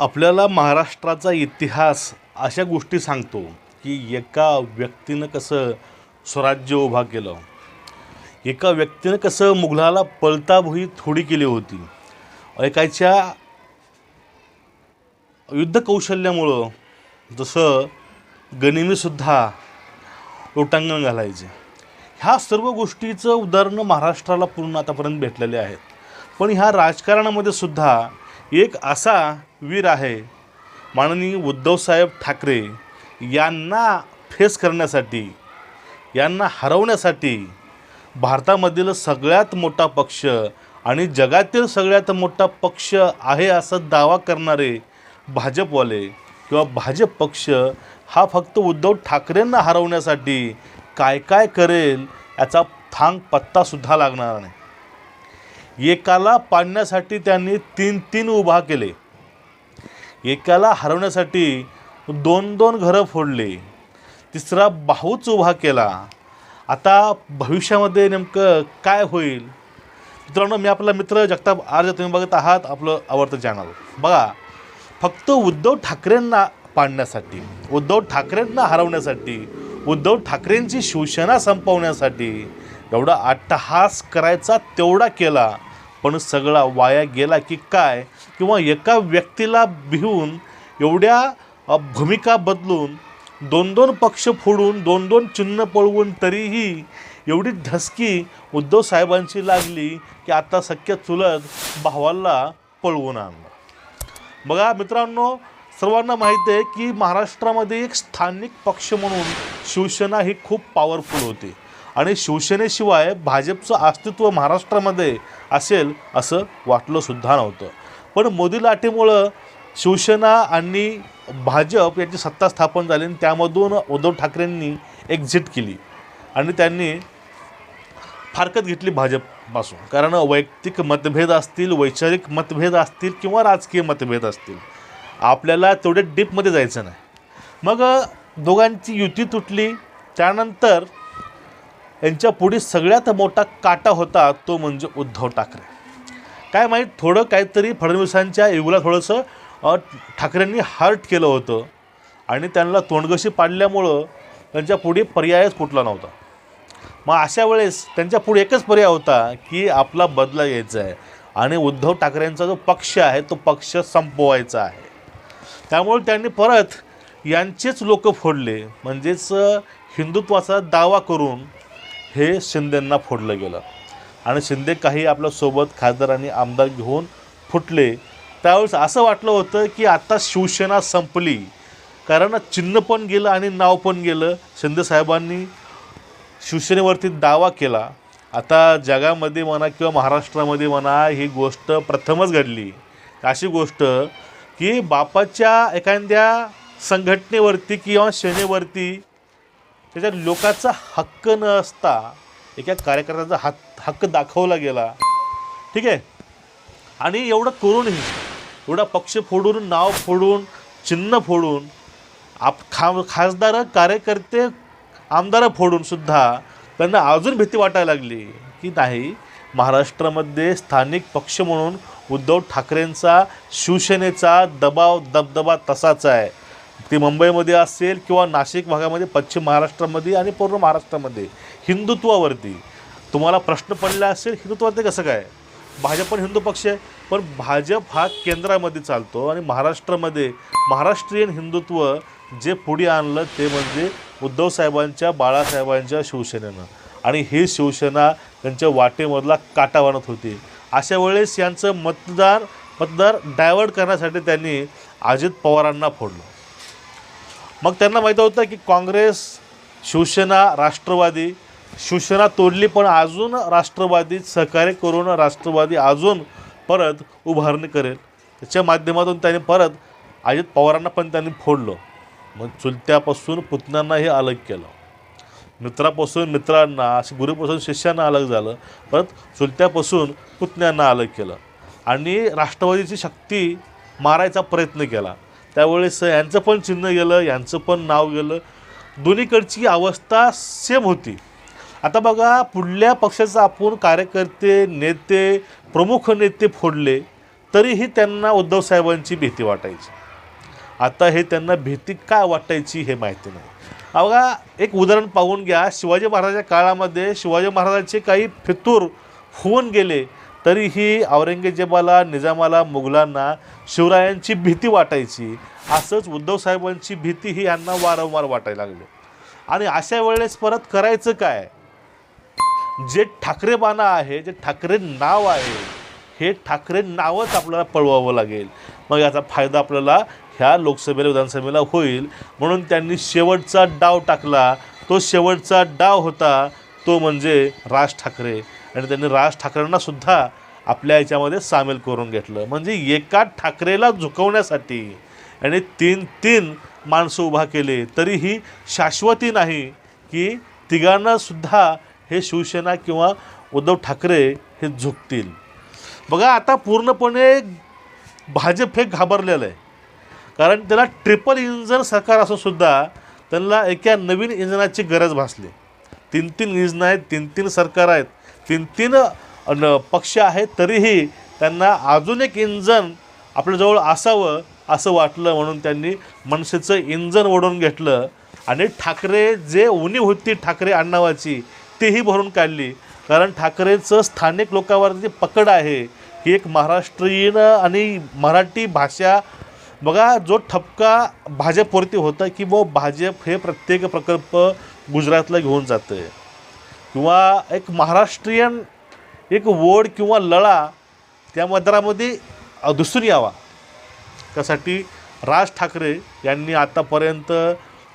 आपल्याला महाराष्ट्राचा इतिहास अशा गोष्टी सांगतो की एका व्यक्तीनं कसं स्वराज्य उभा केलं. एका व्यक्तीनं कसं मुघलाला पळताभुई थोडी केली होती. एकाच्या युद्धकौशल्यामुळं जसं गनिमीसुद्धा लोटांगण घालायचे. ह्या सर्व गोष्टीचं उदाहरणं महाराष्ट्राला पूर्ण आतापर्यंत भेटलेले आहेत. पण ह्या राजकारणामध्ये सुद्धा एक असा वीर आहे माननीय उद्धवसाहेब ठाकरे यांना फेस करण्यासाठी यांना हरवण्यासाठी भारतामधील सगळ्यात मोठा पक्ष आणि जगातील सगळ्यात मोठा पक्ष आहे असं दावा करणारे भाजपवाले किंवा भाजप पक्ष हा फक्त उद्धव ठाकरेंना हरवण्यासाठी काय काय करेल याचा थांग पत्तासुद्धा लागणार नाही. एकाला पाडण्यासाठी त्यांनी तीन तीन उभा केले. एकाला हरवण्यासाठी दोन दोन घरं फोडले. तिसरा भाऊच उभा केला. आता भविष्यामध्ये नेमकं काय होईल? मित्रांनो मी आपला मित्र जगताप आर्ज तुम्ही बघत आहात आपलं आवडतं चॅनल बघा फक्त उद्धव ठाकरेंना पाडण्यासाठी उद्धव ठाकरेंना हरवण्यासाठी उद्धव ठाकरेंची शिवसेना संपवण्यासाठी एवढा अट्टहास करायचा तेवढा केला. पण सगळा वाया गेला की काय? किंवा एका व्यक्तीला भिवून एवढ्या भूमिका बदलून दोन दोन पक्ष फोडून दोन दोन चिन्ह पळवून तरीही एवढी धसकी उद्धव साहेबांची लागली की आता सख्य चुलत भावाला पळवून आणलं. बघा मित्रांनो सर्वांना माहीत आहे की महाराष्ट्रामध्ये एक स्थानिक पक्ष म्हणून शिवसेना ही खूप पॉवरफुल होती. आणि शिवसेनेशिवाय भाजपचं अस्तित्व महाराष्ट्रामध्ये असेल असं वाटलंसुद्धा नव्हतं. पण मोदी लाटेमुळं शिवसेना आणि भाजप याची सत्ता स्थापन झाली आणि त्यामधून उद्धव ठाकरेंनी एक्झिट केली. आणि त्यांनी फारकत घेतली भाजपपासून. कारण वैयक्तिक मतभेद असतील वैचारिक मतभेद असतील किंवा राजकीय मतभेद असतील आपल्याला तेवढे डीपमध्ये जायचं नाही. मग दोघांची युती तुटली. त्यानंतर यांच्या पुढे सगळ्यात मोठा काटा होता तो म्हणजे उद्धव ठाकरे. काय माहीत थोडं काहीतरी फडणवीसांच्या युगला थोडंसं ठाकरेंनी हर्ट केलं होतं आणि त्यांना तोंडगशी पाडल्यामुळं त्यांच्या पुढे पर्यायच कुठला नव्हता. मग अशा वेळेस त्यांच्या पुढे एकच पर्याय होता की आपला बदला घ्यायचा आहे आणि उद्धव ठाकरेंचा जो पक्ष आहे तो पक्ष संपवायचा आहे. त्यामुळे त्यांनी परत यांचेच लोक फोडले. म्हणजेच हिंदुत्वाचा दावा करून हे शिंदेंना फोडलं गेलं. आणि शिंदे काही आपल्यासोबत खासदार आणि आमदार घेऊन फुटले. त्यावेळेस असं वाटलं होतं की आता शिवसेना संपली. कारण चिन्ह पण गेलं आणि नाव पण गेलं. शिंदे साहेबांनी शिवसेनेवरती दावा केला. आता जगामध्ये म्हणा किंवा महाराष्ट्रामध्ये म्हणा ही गोष्ट प्रथमच घडली. अशी गोष्ट की बापाच्या एखाद्या संघटनेवरती किंवा सेनेवरती त्याच्यात लोकांचा हक्क न असता एका कार्यकर्त्याचा हक्क हक्क दाखवला गेला. ठीक आहे? आणि एवढं करूनही एवढा पक्ष फोडून नाव फोडून चिन्ह फोडून आप खा खासदार कार्यकर्ते आमदार फोडूनसुद्धा त्यांना अजून भीती वाटायला लागली की नाही महाराष्ट्रामध्ये स्थानिक पक्ष म्हणून उद्धव ठाकरेंचा शिवसेनेचा दबाव दबदबा तसाच आहे. ती मुंबईमध्ये असेल किंवा नाशिक भागामध्ये पश्चिम महाराष्ट्रामध्ये आणि पूर्ण महाराष्ट्रामध्ये हिंदुत्वावरती तुम्हाला प्रश्न पडला असेल हिंदुत्वावरती कसं काय? भाजप पण हिंदू पक्ष आहे पण भाजप हा केंद्रामध्ये चालतो आणि महाराष्ट्रामध्ये महाराष्ट्रीयन हिंदुत्व जे पुढे आणलं ते म्हणजे उद्धव साहेबांच्या बाळासाहेबांच्या शिवसेनेनं. आणि ही शिवसेना त्यांच्या वाटेमधला काटा बनत होती. अशा वेळेस यांचं मतदार मतदार डायवर्ट करण्यासाठी त्यांनी अजित पवारांना फोडलं. मग त्यांना माहीत होतं की काँग्रेस शिवसेना राष्ट्रवादी शिवसेना तोडली पण अजून राष्ट्रवादी सहकार्य करून राष्ट्रवादी अजून परत उभारणी करेल. त्याच्या माध्यमातून त्यांनी परत अजित पवारांना पण त्यांनी फोडलं. मग चुलत्यापासून पुतण्यांनाही अलग केलं. मित्रापासून मित्रांना असे गुरुपासून शिष्यांना अलग झालं. परत चुलत्यापासून पुतण्यांना अलग केलं. आणि राष्ट्रवादीची शक्ती मारायचा प्रयत्न केला. त्यावेळेस यांचं पण चिन्ह गेलं यांचं पण नाव गेलं. दोन्हीकडची अवस्था सेम होती. आता बघा पुढल्या पक्षाचा आपण कार्यकर्ते नेते प्रमुख नेते फोडले तरीही त्यांना उद्धव साहेबांची भीती वाटायची. आता हे त्यांना भीती काय वाटायची हे माहिती नाही. बघा एक उदाहरण पाहून घ्या. शिवाजी महाराजाच्या काळामध्ये शिवाजी महाराजांचे काही फितूर होऊन गेले. तरीही औरंगजेबाला निजामाला मुघलांना शिवरायांची भीती वाटायची. असंच उद्धव साहेबांची भीती ही यांना वारंवार वाटायला लागली. आणि अशा वेळेस परत करायचं काय? जे ठाकरे बाणा आहे जे ठाकरे नाव आहे हे ठाकरे नावच आपल्याला पळवावं लागेल. मग याचा फायदा आपल्याला ह्या लोकसभेला विधानसभेला होईल. म्हणून त्यांनी शेवटचा डाव टाकला. तो शेवटचा डाव होता तो म्हणजे राज ठाकरे. आणि त्यांनी राज ठाकरेंनासुद्धा आपल्या याच्यामध्ये सामील करून घेतलं. म्हणजे एका ठाकरेला झुकवण्यासाठी आणि तीन तीन माणसं उभा केले तरीही शाश्वती नाही की तिघांनासुद्धा हे शिवसेना किंवा उद्धव ठाकरे हे झुकतील. बघा आता पूर्णपणे भाजप हे घाबरलेलं आहे. कारण त्याला ट्रिपल इंजन सरकार असूनसुद्धा त्यांना एका नवीन इंजनाची गरज भासली. तीन तीन इंजन आहेत तीन तीन सरकार आहेत. तीन तीन न पक्ष आहेत तरीही त्यांना अजून एक इंजन आपल्याजवळ असावं असं वाटलं म्हणून त्यांनी मनसेचं इंजन ओढून घेतलं. आणि ठाकरे जे उणीव होती ठाकरे आडनावाची तीही भरून काढली. कारण ठाकरेचं स्थानिक लोकांवर जी पकड आहे. ही एक महाराष्ट्रीयन आणि मराठी भाषा बघा जो ठपका भाजपवरती होता की व भाजप हे प्रत्येक प्रकल्प गुजरातला घेऊन जातं आहे किंवा एक महाराष्ट्रीयन एक वोड किंवा लळा त्या मतदारामध्ये दिसून यावा. त्यासाठी राज ठाकरे यांनी आतापर्यंत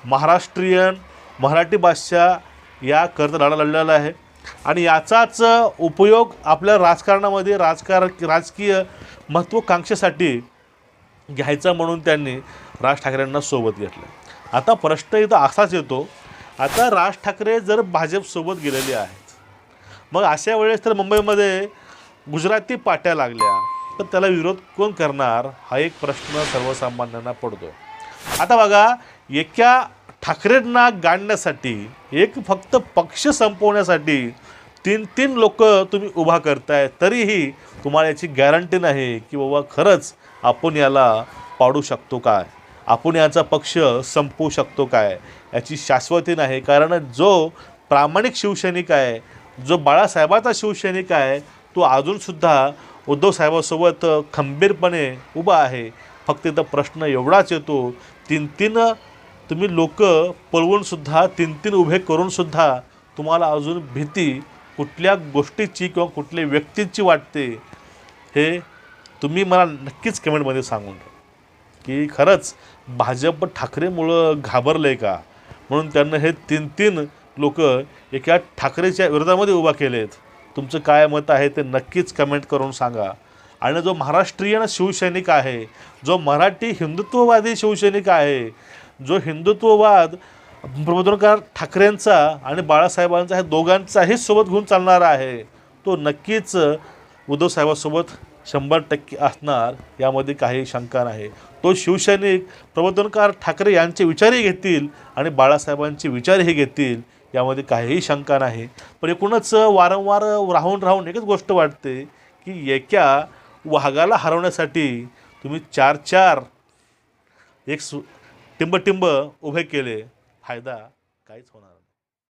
महाराष्ट्रीयन मराठी भाषा या कर्ज लढा लढलेला आहे. आणि याचाच उपयोग आपल्या राजकारणामध्ये राजकार राजकीय महत्त्वाकांक्षेसाठी घ्यायचा म्हणून त्यांनी राज ठाकरेंना सोबत घेतलं. आता प्रश्न इथं असाच येतो आता राज ठाकरे जर भाजपसोबत गेलेले आहेत मग अशा वेळेस तर मुंबईमध्ये गुजराती पाट्या लागल्या तर त्याला विरोध कोण करणार? हा एक प्रश्न सर्वसामान्यांना पडतो. आता बघा एका ठाकरेंना गाडण्यासाठी एक फक्त पक्ष संपवण्यासाठी तीन तीन लोक तुम्ही उभा करताय तरीही तुम्हाला याची गॅरंटी नाही की बाबा खरंच आपण याला पाडू शकतो काय? आपण याचा पक्ष संपवू शकतो काय? याची शाश्वती नाही. कारण जो प्रामाणिक शिवसैनिक आहे जो बाळासाहेबाचा शिवसैनिक आहे तो अजूनसुद्धा उद्धवसाहेबासोबत खंबीरपणे उभा आहे. फक्त इथं प्रश्न एवढाच येतो तीन तीन तुम्ही लोक पळवूनसुद्धा तीन तीन उभे करूनसुद्धा तुम्हाला अजून भीती कुठल्या गोष्टीची किंवा कुठल्या व्यक्तीची वाटते हे तुम्ही मला नक्कीच कमेंटमध्ये सांगून द्या की खरंच भाजप ठाकरेमुळं घाबरलं आहे का? म्हणून त्यांना हे तीन तीन लोक एका ठाकरेच्या विरोधामध्ये उभा केलेत. तुमचं काय मत आहे ते नक्कीच कमेंट करून सांगा. आणि जो महाराष्ट्रीयन शिवसैनिक आहे जो मराठी हिंदुत्ववादी शिवसैनिक आहे जो हिंदुत्ववाद प्रबोधनकार ठाकरेंचा आणि बाळासाहेबांचा हे दोघांचाही सोबत घेऊन चालणारा आहे तो नक्कीच उद्धवसाहेबासोबत शंभर टक्के असणार यामध्ये काही शंका नाही. तो शिवसैनिक प्रबोधनकार ठाकरे यांचे विचारही घेतील आणि बाळासाहेबांचे विचारही घेतील. यामध्ये काहीही शंका नाही. पण एकूणच वारंवार राहून राहून एकच गोष्ट वाटते की एका वाघाला हरवण्यासाठी तुम्ही चार चार एक सु टिंब टिंब उभे केले. फायदा काहीच होणार नाही.